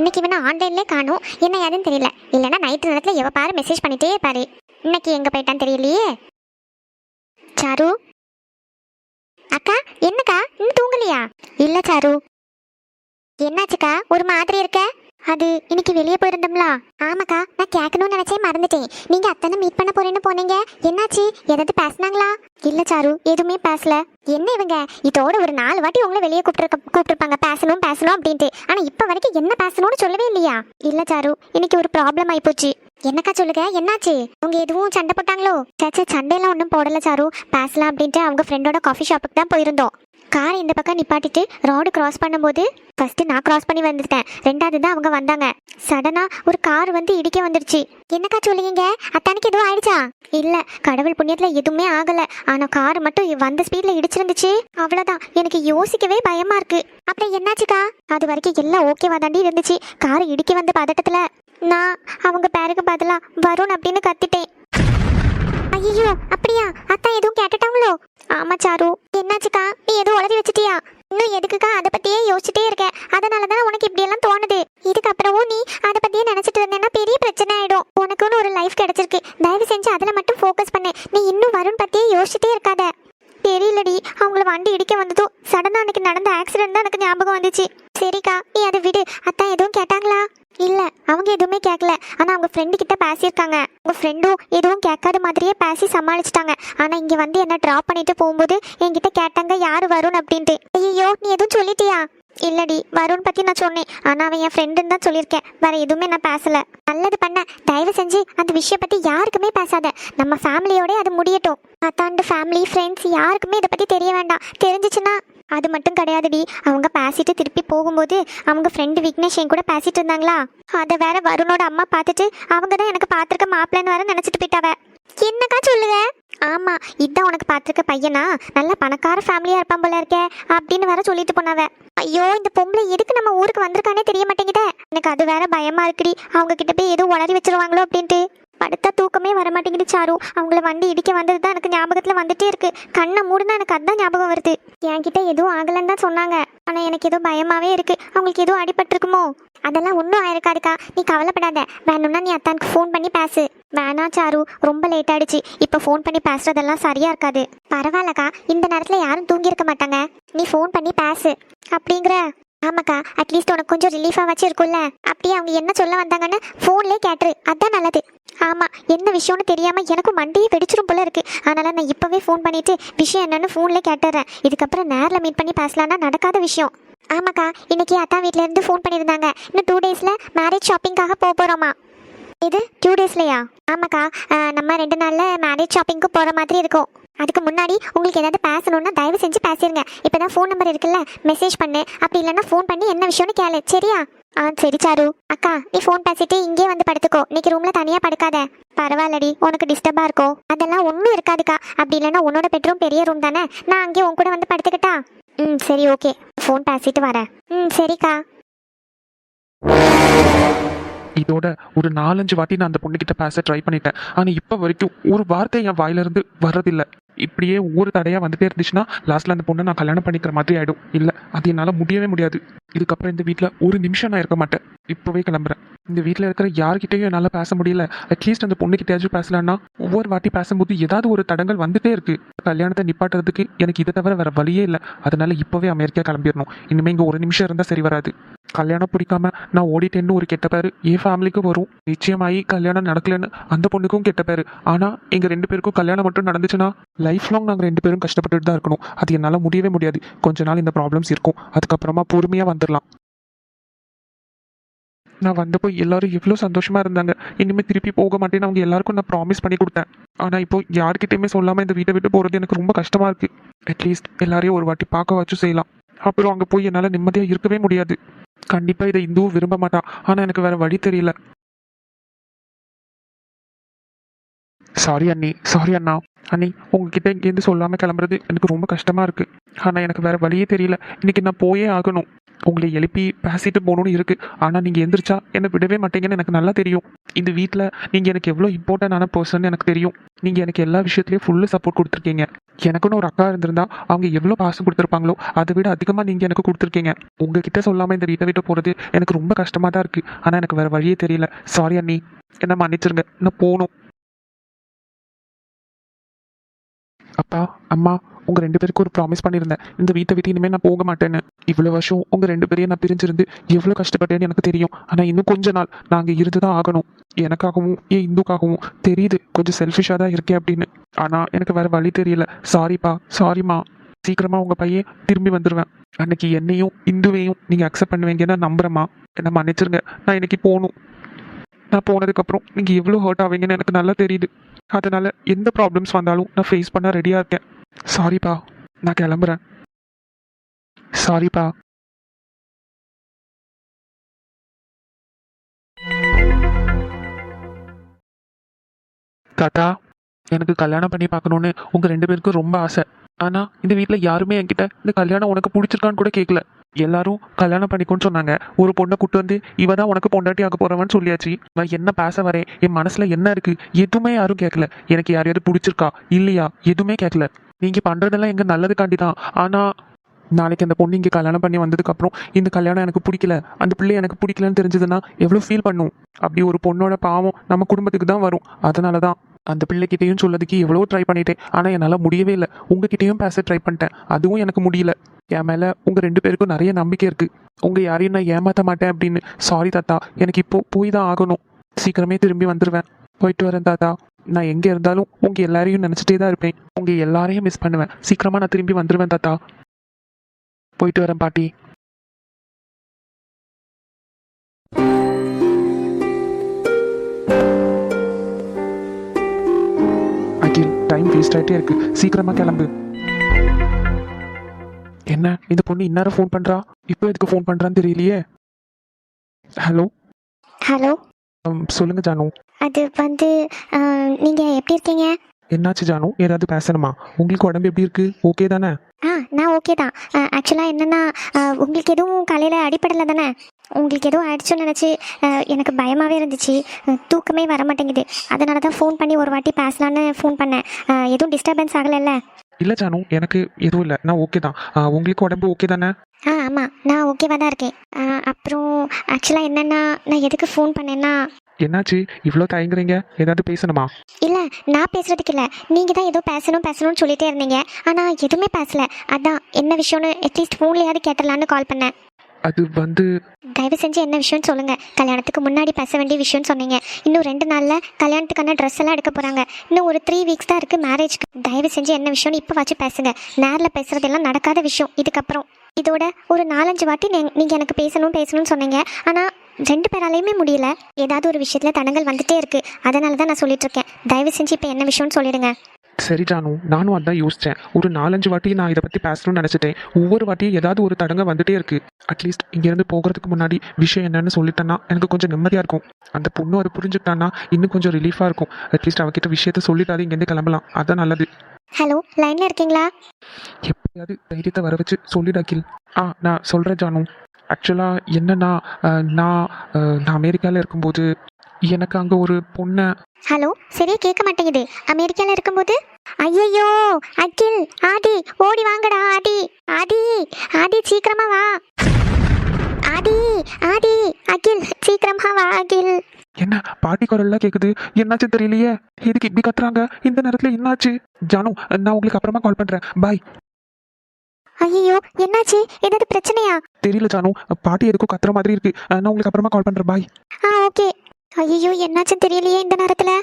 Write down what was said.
இன்னைக்கு இவனை ஆன்லைன்லேயே காணும். என்ன யாருன்னு தெரியல. இல்லைன்னா நைட்டு நேரத்தில் எவ பாரு மெசேஜ் பண்ணிட்டே இருப்பாரு. இன்னைக்கு எங்கே போயிட்டான்னு தெரியலையே. சாரு? அக்கா என்னக்கா? இன்னும் தூங்கலையா? இல்ல சாரு. என்னாச்சுக்கா? ஒரு மாதிரி இருக்க? அது இன்னைக்கு வெளியே போயிருந்தோம்ல. ஆமாக்கா நான் கேட்கணும்னு நினைச்சே மறந்துட்டேன். நீங்க அத்தனை மீட் பண்ண போறேன்னு போனீங்க. என்னாச்சு? ஏதாவது பேசினாங்களா? இல்ல சாரு எதுவுமே பேசல. என்ன இவங்க? இதோட ஒரு நாலு வாட்டி உங்களை வெளியே கூப்பிட்டு கூப்பிட்டுருப்பாங்க. பேசணும் பேசணும் அப்படின்ட்டு. ஆனா இப்ப வரைக்கும் என்ன பேசணும்னு சொல்லவே இல்லையா? இல்ல சாரு இன்னைக்கு ஒரு ப்ராப்ளம் ஆயிப்போச்சு. என்னக்கா சொல்லுங்க? என்னாச்சு? அவங்க எதுவும் சண்டை போட்டாங்களோ? சேச்சே சண்டையெல்லாம் ஒன்றும் போடல சாரு. பேசலாம் அப்படின்ட்டு அவங்க ஃப்ரெண்டோட காஃபி ஷாப்புக்கு தான் போயிருந்தோம். கார் இந்த பக்கம் நிப்பாட்டிட்டு ரோடு கிராஸ் பண்ணும்போது ஃபர்ஸ்ட் நான் கிராஸ் பண்ணி வந்துட்டேன். ரெண்டாவது தான் அவங்க வந்தாங்க. சடனா ஒரு கார் வந்து இடிக்க வந்துருச்சு. என்னக்கா சொல்லுவீங்க? அத்தானுக்கு எதுவும் ஆயிடுச்சா? இல்ல கடவுள் புண்ணியத்துல எதுவுமே ஆகல. ஆனா கார் மட்டும் வந்த ஸ்பீட்ல இடிச்சிருந்துச்சு. அவ்வளவுதான். எனக்கு யோசிக்கவே பயமா இருக்கு. அப்புறம் என்னாச்சுக்கா? அது வரைக்கும் எல்லாம் ஓகேவா தாண்டி இருந்துச்சு. கார் இடிக்க வந்த பதட்டத்துல நான் அவங்க பேருக்கு பதிலா வருண் அப்படின்னு கத்திட்டேன். ஐயோ அப்படியா? அத்தா எதுவும் கேட்டுட்டாங்களோ? ஆமா சாரு. என்னாச்சுக்கா? நீ எதுவும் உளறி வச்சிட்டியா? இன்னும் எதுக்குக்கா அதை பத்தியே யோசிச்சுட்டே இருக்க? அதனால தான் உனக்கு இப்படி எல்லாம் தோணுது. இதுக்கப்புறமும் நீ அதை பத்தியே நினைச்சிட்டு இருந்தேன்னா பெரிய பிரச்சனை ஆயிடும். உனக்குன்னு ஒரு லைஃப் கிடைச்சிருக்கு. தயவு செஞ்சு அதுல மட்டும் ஃபோக்கஸ் பண்ணு. நீ இன்னும் வருண் பத்தியே யோசிச்சுட்டே இருக்காத. தெரியலடி. அவங்கள வண்டி இடிக்க வந்ததும் சடனா அன்னைக்கு நடந்த ஆக்சிடென்ட் தான் எனக்கு ஞாபகம் வந்துச்சு. சரிக்கா நீ அதை விடு. அத்தா எதுவும் கேட்டாங்களா? இல்லை அவங்க எதுவுமே கேட்கல ஆனால் அவங்க ஃப்ரெண்டு கிட்ட பேசியிருக்காங்க. உங்கள் ஃப்ரெண்டும் எதுவும் கேட்காத மாதிரியே பேசி சமாளிச்சிட்டாங்க. ஆனால் இங்கே வந்து என்ன ட்ராப் பண்ணிட்டு போகும்போது என்கிட்ட கேட்டாங்க யார் வரும் அப்படின்ட்டு. ஐயோ நீ எதுவும் சொல்லிட்டியா? இல்லடி வருண் பத்தி நான் சொன்னேன். ஆனா அவன் என் ஃப்ரெண்டுன்னு தான் சொல்லியிருக்கேன். வேற எதுவுமே நான் பேசல. நல்லது பண்ண. தயவு செஞ்சு அந்த விஷயம் பத்தி யாருக்குமே பேசாத. நம்ம ஃபேமிலியோட அது முடியட்டும். அத்தாண்டு ஃபேமிலி ஃப்ரெண்ட்ஸ் யாருக்குமே இதை பத்தி தெரிய வேண்டாம். தெரிஞ்சிச்சுன்னா அது மட்டும் கிடையாதுடி. அவங்க பேசிட்டு திருப்பி போகும்போது அவங்க ஃப்ரெண்டு விக்னேஷ் என் கூட பேசிட்டு இருந்தாங்களா? அதை வேற வருணோட அம்மா பார்த்துட்டு அவங்க தான் எனக்கு பார்த்துருக்க மாப்பிள்ளைன்னு வேற நினைச்சிட்டு போயிட்டாவ. என்னக்கா சொல்லுங்க ஆமா இதான் உனக்கு பார்த்துருக்க பையனா? நல்ல பணக்கார ஃபேமிலியா இருப்பான் போல இருக்கே அப்படின்னு வேற சொல்லிட்டு போனவ. ஐயோ இந்த பொம்பளை எதுக்கு நம்ம ஊருக்கு வந்திருக்கானே தெரிய மாட்டேங்குதே. எனக்கு அது வேற பயமா இருக்குடி. அவங்க கிட்ட போய் எதுவும் உளறி வச்சிருவாங்களோ அப்படின்ட்டு. படுத்தா தூக்கமே வர மாட்டேங்குது சாரு. அவங்கள வண்டி இடிக்க வந்தது தான் எனக்கு ஞாபகத்துல வந்துட்டே இருக்கு. கண்ணை மூடுனா எனக்கு அதான் ஞாபகம் வருது. என்கிட்ட எதுவும் ஆகலன்னு தான் சொன்னாங்க. ஆனா எனக்கு ஏதோ பயமாவே இருக்கு. அவங்களுக்கு எதுவும் அடிபட்டிருக்குமோ? அதெல்லாம் ஒன்றும் ஆயிருக்காதுக்கா. நீ கவலைப்படாத. வேணும்னா நீ அத்தானுக்கு ஃபோன் பண்ணி பேசு. வேணா சாரு ரொம்ப லேட் ஆயிடுச்சு. இப்போ ஃபோன் பண்ணி பேசுறதெல்லாம் சரியா இருக்காது. பரவாயில்லக்கா இந்த நேரத்தில் யாரும் தூங்கியிருக்க மாட்டாங்க. நீ ஃபோன் பண்ணி பேசு. அப்படிங்கிற? ஆமாக்கா அட்லீஸ்ட் உனக்கு கொஞ்சம் ரிலீஃபாக வச்சு இருக்கும்ல. அப்படியே அவங்க என்ன சொல்ல வந்தாங்கன்னு ஃபோன்லேயே கேட்டுரு. அதான் நல்லது. ஆமாம் என்ன விஷயம்னு தெரியாமல் எனக்கும் மண்டையே வெடிச்சிரும் போல இருக்கு. அதனால நான் இப்போவே ஃபோன் பண்ணிட்டு விஷயம் என்னன்னு ஃபோன்லேயே கேட்டுறேன். இதுக்கப்புறம் நேரில் மீட் பண்ணி பேசலான்னா நடக்காத விஷயம். ஆமாக்கா இன்னைக்கு அத்தா வீட்டிலேருந்து ஃபோன் பண்ணியிருந்தாங்க. இன்னும் டூ டேஸில் மேரேஜ் ஷாப்பிங்காக போக போகிறோமா இது டூ டேஸ்லையா ஆமாக்கா நம்ம ரெண்டு நாளில் மேரேஜ் ஷாப்பிங்க்கு போகிற மாதிரி இருக்கும். அதுக்கு முன்னாடி உங்களுக்கு ஏதாவது பேசணும்னா தயவு செஞ்சு பேசிடுங்க இப்போ தான் ஃபோன் நம்பர் இருக்குல்ல மெசேஜ் பண்ணு. அப்படி இல்லைன்னா ஃபோன் பண்ணி என்ன விஷயம்னு கேளு சரியா? ஆ சரி சாரு. அக்கா நீ ஃபோன் பேசிட்டு இங்கே வந்து படுத்துக்கோ. இன்னைக்கு ரூம்ல தனியா படுக்காத. பரவாயில்லடி உனக்கு டிஸ்டர்பா இருக்கும். அதெல்லாம் ஒன்றும் இருக்காதுக்கா. அப்படி இல்லைன்னா உன்னோட பெட்ரூம் பெரிய ரூம் தானே? நான் அங்கேயே உன் கூட வந்து படுத்துக்கிட்டா? ம் சரி ஓகே ஃபோன் பேசிட்டு வரேன். ம் சரிக்கா. இதோட ஒரு நாலஞ்சு வாட்டி நான் அந்த பொண்ணுகிட்ட பேச ட்ரை பண்ணிட்டேன். ஆனால் இப்போ வரைக்கும் ஒரு வார்த்தை என் வாயிலிருந்து வர்றதில்ல. இப்படியே ஒவ்வொரு தடையாக வந்துட்டே இருந்துச்சுன்னா லாஸ்ட்டில் அந்த பொண்ணை நான் கல்யாணம் பண்ணிக்கிற மாதிரி ஆகிடும் இல்லை அது என்னால் முடியவே முடியாது. இதுக்கப்புறம் இந்த வீட்டில் ஒரு நிமிஷம் நான் இருக்க மாட்டேன். இப்போவே கிளம்புறேன். இந்த வீட்டில் இருக்கிற யார்கிட்டையும் என்னால் பேச முடியல. அட்லீஸ்ட் அந்த பொண்ணுக்கிட்டையாச்சும் பேசலான்னா ஒவ்வொரு வாட்டி பேசும்போது ஏதாவது ஒரு தடங்கள் வந்துட்டே இருக்கு. கல்யாணத்தை நிப்பாட்டுறதுக்கு எனக்கு இதை தவிர வேற வழியே இல்லை. அதனால இப்போவே அமெரிக்கா கிளம்பிடணும். இனிமேல் இங்கே ஒரு நிமிஷம் இருந்தால் சரி வராது. கல்யாணம் பிடிக்காம நான் ஓடிட்டேன்னு ஒரு கெட்ட பேர் என் ஃபேமிலிக்கு வரும். நிச்சயமாயி கல்யாணம் நடக்கலன்னு அந்த பொண்ணுக்கும் கெட்ட பேர். ஆனால் எங்கள் ரெண்டு பேருக்கும் கல்யாணம் மட்டும் நடந்துச்சுன்னா லைஃப் லாங் நாங்கள் ரெண்டு பேரும் கஷ்டப்பட்டுட்டு தான் இருக்கணும். அது என்னால் முடியவே முடியாது. கொஞ்ச நாள் இந்த ப்ராப்ளம்ஸ் இருக்கும். அதுக்கப்புறமா பொறுமையாக வந்துடலாம் நான் வந்தப்போ எல்லாரும் எவ்வளோ சந்தோஷமாக இருந்தாங்க. இனிமேல் திருப்பி போக மாட்டேன்னு அவங்க எல்லாருக்கும் நான் ப்ராமிஸ் பண்ணி கொடுத்தேன். ஆனால் இப்போ யார்கிட்டையுமே சொல்லாமல் இந்த வீட்டை விட்டு போகிறது எனக்கு ரொம்ப கஷ்டமா இருக்கு. அட்லீஸ்ட் எல்லாரையும் ஒரு வாட்டி பார்க்க வச்சு செய்யலாம். அப்புறம் அங்கே போய் என்னால் நிம்மதியாக இருக்கவே முடியாது. கண்டிப்பாக இதை இந்துவும் விரும்ப மாட்டான் ஆனால் எனக்கு வேறு வழி தெரியல. சாரி அண்ணி சாரி அண்ணா. அண்ணி உங்ககிட்ட இங்கேருந்து சொல்லாமல் கிளம்புறது எனக்கு ரொம்ப கஷ்டமாக இருக்கு. ஆனால் எனக்கு வேற வழியே தெரியல. இன்னைக்கு நான் போயே ஆகணும். உங்களை எழுப்பி பேசிட்டு போகணும்னு இருக்கு. ஆனால் நீங்கள் எந்திரிச்சா என்னை விடவே மாட்டீங்கன்னு எனக்கு நல்லா தெரியும். இந்த வீட்டில் நீங்கள் எனக்கு எவ்வளோ இம்பார்ட்டண்டான பர்சன் எனக்கு தெரியும். நீங்கள் எனக்கு எல்லா விஷயத்துலையும் ஃபுல்லு சப்போர்ட் கொடுத்துருக்கீங்க. எனக்குன்னு ஒரு அக்கா இருந்திருந்தா அவங்க எவ்வளோ பாசம் கொடுத்துருப்பாங்களோ அதை விட அதிகமாக நீங்கள் எனக்கு கொடுத்துருக்கீங்க. உங்ககிட்ட சொல்லாமல் இந்த வீட்டை விட்டு போகிறது எனக்கு ரொம்ப கஷ்டமாக தான் இருக்குது ஆனால் எனக்கு வேறு வழியே தெரியல. சாரி அண்ணி. என்ன மன்னிச்சிருங்க. நான் போகணும். அப்பா அம்மா உங்க ரெண்டு பேருக்கு ஒரு ப்ராமிஸ் பண்ணியிருந்தேன் இந்த வீட்டை விட்டு இனிமேல் நான் போக மாட்டேன்னு. இவ்வளோ வருஷம் உங்க ரெண்டு பேரையும் நான் பிரிஞ்சிருந்து எவ்வளோ கஷ்டப்பட்டேன்னு எனக்கு தெரியும். ஆனால் இன்னும் கொஞ்ச நாள் நாங்கள் இருந்து தான் ஆகணும். எனக்காகவும் ஏன் இந்துக்காகவும். தெரியுது கொஞ்சம் செல்ஃபிஷாக தான் இருக்கேன் அப்படின்னு. ஆனால் எனக்கு வேற வழி தெரியல. சாரிப்பா சாரிம்மா சீக்கிரமா உங்க பையன் திரும்பி வந்துடுவேன் அன்னைக்கு என்னையும் இந்துவையும் நீங்க அக்செப்ட் பண்ணுவீங்கன்னு நம்புகிறேம்மா என்ன மன்னிச்சிருங்க. நான் இன்னைக்கு போகணும். நான் போனதுக்கப்புறம் நீங்கள் எவ்வளோ ஹர்ட் ஆவீங்கன்னு எனக்கு நல்லா தெரியுது. அதனால எந்த ப்ராப்ளம்ஸ் வந்தாலும் நான் ஃபேஸ் பண்ண ரெடியாக இருக்கேன். சாரிப்பா நான் கிளம்புறேன். சாரிப்பா தாத்தா எனக்கு கல்யாணம் பண்ணி பார்க்கணுன்னு உங்கள் ரெண்டு பேருக்கும் ரொம்ப ஆசை. ஆனால் இந்த வீட்டில் யாருமே என்கிட்ட இந்த கல்யாணம் உனக்கு பிடிச்சிருக்கான்னு கூட கேட்கல எல்லாரும் கல்யாணம் பண்ணிக்கோன்னு சொன்னாங்க. ஒரு பொண்ணை கூட்டு வந்து இவ தான் உனக்கு பொண்டாட்டி ஆக போறவன்னு சொல்லியாச்சு. நான் என்ன பேச வரேன்? என் மனசுல என்ன இருக்கு? எதுவுமே யாரும் கேட்கல எனக்கு யாரையாவது பிடிச்சிருக்கா? இல்லையா? எதுவுமே கேட்கல நீங்க பண்றதெல்லாம் எங்க நல்லதுக்காண்டி தான். ஆனா நாளைக்கு அந்த பொண்ணு இங்கே கல்யாணம் பண்ணி வந்ததுக்கு அப்புறம் இந்த கல்யாணம் எனக்கு பிடிக்கல. அந்த பிள்ளை எனக்கு பிடிக்கலன்னு தெரிஞ்சதுன்னா எவ்வளோ ஃபீல் பண்ணும்? அப்படி ஒரு பொண்ணோட பாவம் நம்ம குடும்பத்துக்கு தான் வரும். அதனால தான் அந்த பிள்ளைகிட்டையும் சொல்லதுக்கு எவ்வளோ ட்ரை பண்ணிட்டேன். ஆனால் என்னால் முடியவே இல்லை. உங்ககிட்டயும் பேச ட்ரை பண்ணிட்டேன். அதுவும் எனக்கு முடியல. என் மேலே உங்கள் ரெண்டு பேருக்கும் நிறைய நம்பிக்கை இருக்கு. உங்கள் யாரையும் நான் ஏமாற்ற மாட்டேன் அப்படின்னு. சாரி தாத்தா. எனக்கு இப்போ போய் தான் ஆகணும். சீக்கிரமே திரும்பி வந்துடுவேன் போயிட்டு வரேன் தாத்தா. நான் எங்கே இருந்தாலும் உங்கள் எல்லாரையும் நினச்சிட்டே தான் இருப்பேன். உங்கள் எல்லாரையும் மிஸ் பண்ணுவேன். சீக்கிரமாக நான் திரும்பி வந்துடுவேன் தாத்தா. போயிட்டு வரேன் பாட்டி. அகில் டைம் வேஸ்ட் ஆகிட்டே இருக்கு. சீக்கிரமா கிளம்பு. என்ன? இந்த பொண்ணு இந்நேரம் ஃபோன் பண்றா? இப்போ எதுக்கு ஃபோன் பண்றான்னு தெரியலையே. ஹலோ ஹலோ சொல்லுங்க ஜானு. அது வந்து நீங்க எப்படி இருக்கீங்க? என்னாச்சு ஜானு? ஏதாவது பேசணுமா? உங்களுக்கு உடம்பு எப்படி இருக்கு? ஓகே தானே? ஆ நான் ஓகே தான். ஆக்சுவலாக என்னென்னா உங்களுக்கு எதுவும் காலையில் அடிப்படலை தானே? உங்களுக்கு எதுவும் ஆயிடுச்சுன்னு நினச்சி எனக்கு பயமாகவே இருந்துச்சு. தூக்கமே வர மாட்டேங்குது அதனால தான் ஃபோன் பண்ணி ஒரு வாட்டி பேசலான்னு ஃபோன் பண்ணேன். எதுவும் டிஸ்டர்பன்ஸ் ஆகலைல்ல? இல்ல ஜானு எனக்கு எதுவும் இல்லை. நான் ஓகே தான். உங்களுக்கு உடம்பு ஓகே தானே? ஆ ஆமாம் நான் ஓகேவாக தான் இருக்கேன். அப்புறம் ஆக்சுவலாக என்னென்னா நான் எதுக்கு ஃபோன் பண்ணேன்னா? என்னாச்சு? இவ்வளோ தயங்குறீங்க? ஏதாவது பேசணுமா? இல்லை நான் பேசுறதுக்கு இல்லை. நீங்கள் தான் ஏதோ பேசணும் பேசணும்னு சொல்லிட்டே இருந்தீங்க. ஆனால் எதுவுமே பேசல. அதான் என்ன விஷயம்னு அட்லீஸ்ட் ஃபோன்லையாவது கேட்டலான்னு கால் பண்ணேன். அது வந்து தயவு செஞ்சு என்ன விஷயம்னு சொல்லுங்க. கல்யாணத்துக்கு முன்னாடி பேச வேண்டிய விஷயம்னு சொன்னீங்க. இன்னும் ரெண்டு நாளில் கல்யாணத்துக்கான ட்ரெஸ் எல்லாம் எடுக்க போறாங்க. இன்னும் ஒரு த்ரீ வீக்ஸ் தான் இருக்கு மேரேஜ்க்கு தயவு செஞ்சு என்ன விஷயம்னு இப்போ வச்சு பேசுங்க. நேரில் பேசுறதெல்லாம் நடக்காத விஷயம். இதுக்கப்புறம் இதோட ஒரு நாலஞ்சு வாட்டி நீங்கள் நீங்க எனக்கு பேசணும் பேசணும்னு சொன்னீங்க. ஆனா ரெண்டு பேராலையுமே முடியல. ஏதாவது ஒரு விஷயத்துல தடங்கள் வந்துட்டே இருக்கு. அதனால தான் நான் சொல்லிட்டு இருக்கேன். தயவு செஞ்சு இப்போ என்ன விஷயம்னு சொல்லிடுங்க. சரி ஜானு நானும் அதான் யோசித்தேன் ஒரு நாலஞ்சு வாட்டி நான் இதை பற்றி பேசணும்னு நினச்சிட்டேன். ஒவ்வொரு வாட்டியும் ஏதாவது ஒரு தடங்க வந்துட்டே இருக்கு. அட்லீஸ்ட் இங்கேருந்து போகிறதுக்கு முன்னாடி விஷயம் என்னன்னு சொல்லிட்டேன்னா எனக்கு கொஞ்சம் நிம்மதியாக இருக்கும். அந்த பொண்ணு அதை புரிஞ்சுக்கிட்டான்னா இன்னும் கொஞ்சம் ரிலீஃபாக இருக்கும். அட்லீஸ்ட் அவகிட்ட விஷயத்த சொல்லிட்டாது இங்கேருந்து கிளம்பலாம். அதான் நல்லது. ஹலோ லைன்ல இருக்கீங்களா? எப்படியாவது தைரியத்தை வர வச்சு சொல்லிடு அகில் ஆ நான் சொல்கிறேன் ஜானு. ஆக்சுவலாக என்னன்னா நான் நான் அமெரிக்காவில் இருக்கும்போது எனக்கு அங்கே ஒரு பொண்ணை. ஹலோ சரியா கேட்க மாட்டேங்குது. அமெரிக்கால இருக்கும்போது? ஐயோ அகில் ஆதி ஓடி வாங்கடா ஆதி. ஆதி ஆதி சீக்கிரமா வா. ஆதி ஆதி அகில் சீக்கிரமா வா அகில். என்ன பாட்டி குரல்லாம் கேக்குது. என்னாச்சு தெரியலையே? எதுக்கு இப்படி கத்துறாங்க? இந்த நேரத்துல என்னாச்சு? ஜானு நான் உங்களுக்கு அப்புறமா கால் பண்றேன். பாய் ஐயோ என்னாச்சு? ஏதாவது பிரச்சனையா? தெரியல ஜானு. பாட்டி எதுக்கும் கத்துற மாதிரி இருக்கு. நான் உங்களுக்கு அப்புறமா கால் பண்றேன். பாய் ஆ ஓகே ஐயோ என்னாச்சும் தெரியலையே இந்த நேரத்தில்.